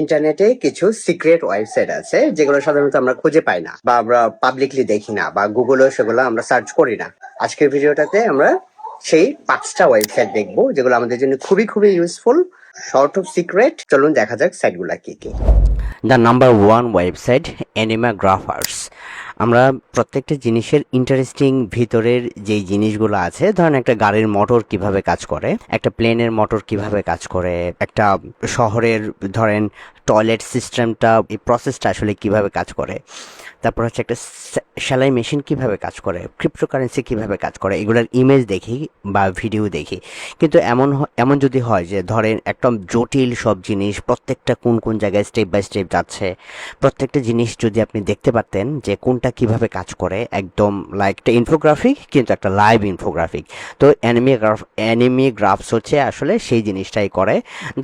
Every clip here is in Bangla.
ইন্টারনেটে কিছু সিক্রেট ওয়েবসাইট আছে, যেগুলো সাধারণত আমরা খুঁজে পাই না বা আমরা পাবলিকলি দেখি না বা গুগলেও সেগুলো আমরা সার্চ করি না। আজকের ভিডিওটাতে আমরা সেই পাঁচটা ওয়েবসাইট দেখব, যেগুলো আমাদের জন্য খুবই খুবই ইউজফুল শর্ট অফ সিক্রেট চলুন দেখা যাক সাইটগুলো কি কি। দ্য নাম্বার ওয়ান ওয়েবসাইট অ্যানিমাগ্রাফার্স আমরা প্রত্যেকটা জিনিসের ইন্টারেস্টিং ভিতরের যেই জিনিসগুলো আছে, ধরেন একটা গাড়ির মোটর কীভাবে কাজ করে, একটা প্লেনের মোটর কীভাবে কাজ করে, একটা শহরের, ধরেন টয়লেট সিস্টেমটা এই প্রসেসটা আসলে কীভাবে কাজ করে, তারপর হচ্ছে একটা সেলাই মেশিন কীভাবে কাজ করে ক্রিপ্টোকারেন্সি কীভাবে কাজ করে, এগুলোর ইমেজ দেখি বা ভিডিও দেখি। কিন্তু এমন এমন যদি হয় যে, ধরেন, একদম জটিল সব জিনিস, প্রত্যেকটা কোন কোন জায়গায় স্টেপ বাই স্টেপ যাচ্ছে, প্রত্যেকটা জিনিস যদি আপনি দেখতে পারতেন যে কোনটা কীভাবে কাজ করে, একদম লাইক একটা ইনফোগ্রাফিক কিন্তু একটা লাইভ ইনফোগ্রাফিক তো অ্যানিমি গ্রাফ অ্যানিমি গ্রাফস হচ্ছে আসলে সেই জিনিসটাই করে।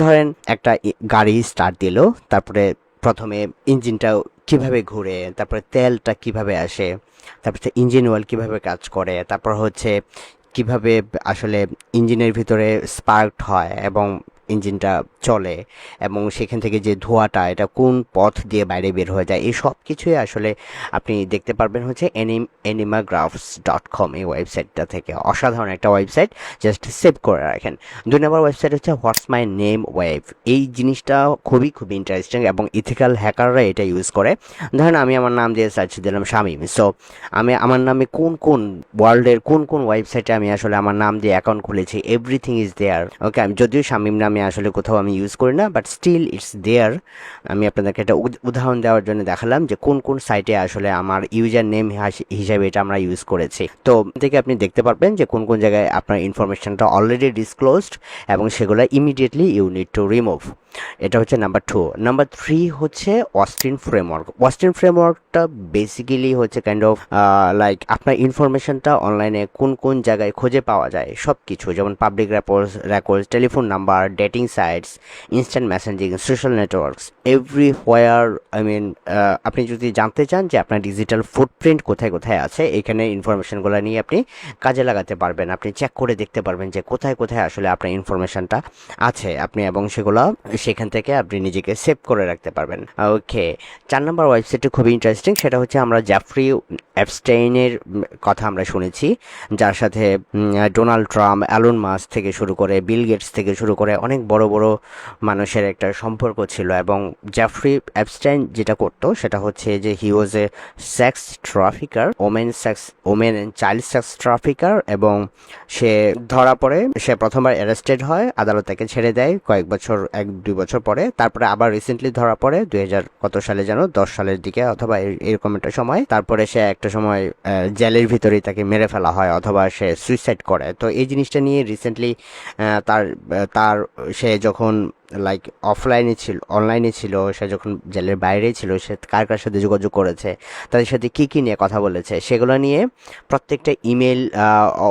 ধরেন একটা গাড়ি স্টার্ট দিল, তারপরে প্রথমে ইঞ্জিনটা কীভাবে ঘুরে, তারপরে তেলটা কীভাবে আসে, তারপর ইঞ্জিন অয়েল কীভাবে কাজ করে, তারপর হচ্ছে কীভাবে আসলে ইঞ্জিনের ভিতরে স্পার্ক হয় এবং ইঞ্জিনটা চলে এবং সেখান থেকে যে ধোঁয়াটা, এটা কোন পথ দিয়ে বাইরে বের হয়ে যায়, এই সব কিছুই আসলে আপনি দেখতে পারবেন হচ্ছে এনিম এনিমাগ্রাফস ডট কম এই ওয়েবসাইটটা থেকে। অসাধারণ একটা ওয়েবসাইট, জাস্ট সেভ করে রাখেন। দুই নম্বর ওয়েবসাইট হচ্ছে হোয়াটস মাই নেম ওয়েব। এই জিনিসটা খুবই খুবই ইন্টারেস্টিং এবং ইথিক্যাল হ্যাকাররা এটা ইউজ করে। ধরেন আমি আমার নাম দিয়ে সার্চ দিলাম শামিম। সো আমি, আমার নামে কোন কোন ওয়ার্ল্ডের কোন কোন ওয়েবসাইটে আমি আসলে আমার নাম দিয়ে অ্যাকাউন্ট খুলেছি এভরিথিং ইজ দেয়ার ওকে আমি, যদিও শামিম নামে আসলে কোথাও আমি ইউজ করি না বাট স্টিল ইটস দেয়ার আমি আপনাদেরকে একটা উদাহরণ দেওয়ার জন্য দেখালাম যে কোন কোন সাইটে আসলে আমার ইউজার নেম হিসাবে এটা আমরা ইউজ করেছি। তো থেকে আপনি দেখতে পারবেন যে কোন কোন জায়গায় আপনার ইনফরমেশনটা অলরেডি ডিসক্লোজড এবং সেগুলো immediately you need to remove এটা হচ্ছে নাম্বার টু নাম্বার থ্রি হচ্ছে অস্টিন ফ্রেমওয়ার্ক অস্টিন ফ্রেমওয়ার্কটা বেসিক্যালি হচ্ছে কাইন্ড অফ লাইক আপনার ইনফরমেশনটা অনলাইনে কোন কোন জায়গায় খুঁজে পাওয়া যায় সব কিছু যেমন public records records telephone number dating sites instant messaging social networks everywhere I mean আপনি যদি জানতে চান যে আপনার ডিজিটাল ফুটপ্রিন্ট কোথায় কোথায় আছে, এখানে ইনফরমেশনগুলো নিয়ে আপনি কাজে লাগাতে পারবেন। আপনি চেক করে দেখতে পারবেন যে কোথায় কোথায় আসলে আপনার ইনফরমেশনটা আছে। আপনি এবং সেগুলো সেখান থেকে আপনি নিজেকে সেভ করে রাখতে পারবেন। ওকে চার নম্বর ওয়েবসাইটটি খুবই ইন্টারেস্টিং সেটা হচ্ছে আমরা জ্যাফ্রি অ্যাবস্টেইনের কথা আমরা শুনেছি, যার সাথে ডোনাল্ড ট্রাম্প অ্যালন মাস থেকে শুরু করে বিল গেটস থেকে শুরু করে অনেক বড় বড় মানুষের একটা সম্পর্ক ছিল এবং জ্যাফ্রি অ্যাবস্টাইন যেটা করতো সেটা হচ্ছে যে he was a sex trafficker women sex women child sex trafficker এবং সে ধরা পড়ে, সে প্রথমবার অ্যারেস্টেড হয়, আদালত তাকে ছেড়ে দেয় কয়েক বছর, এক দুই বছর পরে, তারপরে আবার রিসেন্টলি ধরা পড়ে, দুই হাজার কত সালে যেন, দশ সালের দিকে অথবা এরকম একটা সময়, তারপরে সে একটা সময় জেলের ভিতরেই তাকে মেরে ফেলা হয় অথবা সে সুইসাইড করে। তো এই জিনিসটা নিয়ে রিসেন্টলি তার তার, সে যখন লাইক অফলাইনে ছিল অনলাইনে ছিল, সে যখন জেলের বাইরে ছিল, সে কার কার সাথে যোগাযোগ করেছে, তাদের সাথে কি কি নিয়ে কথা বলেছে, সেগুলো নিয়ে প্রত্যেকটা ইমেল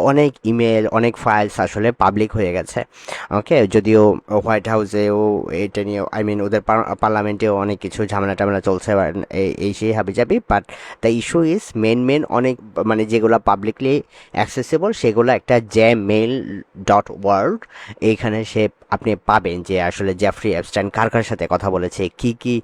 অনেক ইমেল অনেক ফাইলস আসলে পাবলিক হয়ে গেছে ওকে যদিও হোয়াইট হাউসেও এটা নিয়ে আই মিন ওদের পার্লামেন্টেও অনেক কিছু ঝামেলা টামেলা চলছে এই- সেই হাবি যাবি but the issue is men men অনেক মানে যেগুলো পাবলিকলি অ্যাক্সেসেবল সেগুলো একটা জে মেল ডট ওয়ার্ল্ড এইখানে সে আপনি পাবেন যে আসলে জ্যাফ্রি অ্যাপস্টাইন কার কার সাথে কথা বলেছে? কি কি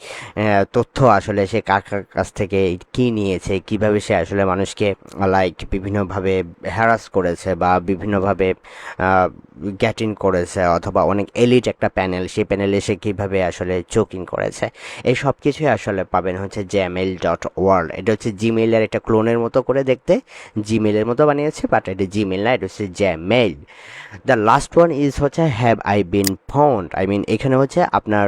তথ্য আসলে সে কার কার কাছ থেকে কি নিয়েছে? কীভাবে সে আসলে মানুষকে লাইক বিভিন্নভাবে হ্যারাস করেছে বা বিভিন্নভাবে গ্যাট ইন করেছে অথবা অনেক এলিট একটা প্যানেল সেই প্যানেলে সে কীভাবে আসলে চোকিং করেছে? এই সব কিছুই আসলে পাবেন হচ্ছে জিমেল ডট ওয়ার্ল্ড এটা হচ্ছে জিমেইলের একটা ক্লোনের মতো করে দেখতে। জিমেলের মতো বানিয়েছে বাট এটা জিমেল না, এটা হচ্ছে জ্যামেল দ্য লাস্ট ওয়ান ইজ হচ্ছে have I been found I mean এখানে হচ্ছে আপনার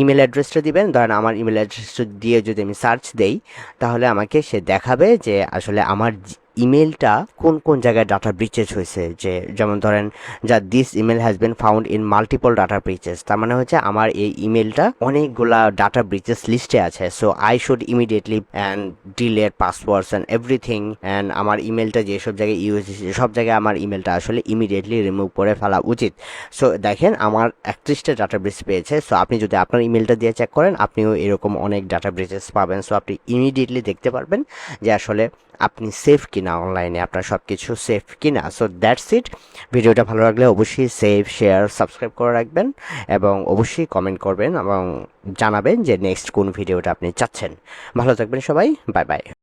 ইমেল অ্যাড্রেসটা দিবেন। ধরেন আমার ইমেল অ্যাড্রেসটা দিয়ে যদি আমি সার্চ দেই, তাহলে আমাকে সে দেখাবে যে আসলে আমার ইমেলটা কোন কোন জায়গায় ডাটা ব্রিচেস হয়েছে? যে যেমন ধরেন যা this email has been found in multiple data breaches তার মানে হচ্ছে আমার এই ইমেলটা অনেকগুলা ডাটা ব্রিচেস লিস্টে আছে। So I should immediately and delete passwords and everything and আমার ইমেলটা যেসব জায়গায় ইউজ হয়েছে, সব জায়গায় আমার ইমেলটা আসলে ইমিডিয়েটলি রিমুভ করে ফেলা উচিত। সো দেখেন আমার একত্রিশটা ডাটা ব্রিচ পেয়েছে। সো আপনি যদি আপনার ইমেলটা দিয়ে চেক করেন, আপনিও এরকম অনেক ডাটা ব্রিচেস পাবেন। সো আপনি ইমিডিয়েটলি দেখতে পারবেন যে আসলে আপনি সেফ কিনা অনলাইনে আপনার সব কিছু সেফ কিনা? সো দ্যাটস ইট ভিডিওটা ভালো লাগলে অবশ্যই সেভ শেয়ার সাবস্ক্রাইব করে রাখবেন এবং অবশ্যই কমেন্ট করবেন এবং জানাবেন যে নেক্সট কোন ভিডিওটা আপনি চাচ্ছেন। ভালো থাকবেন সবাই বাই বাই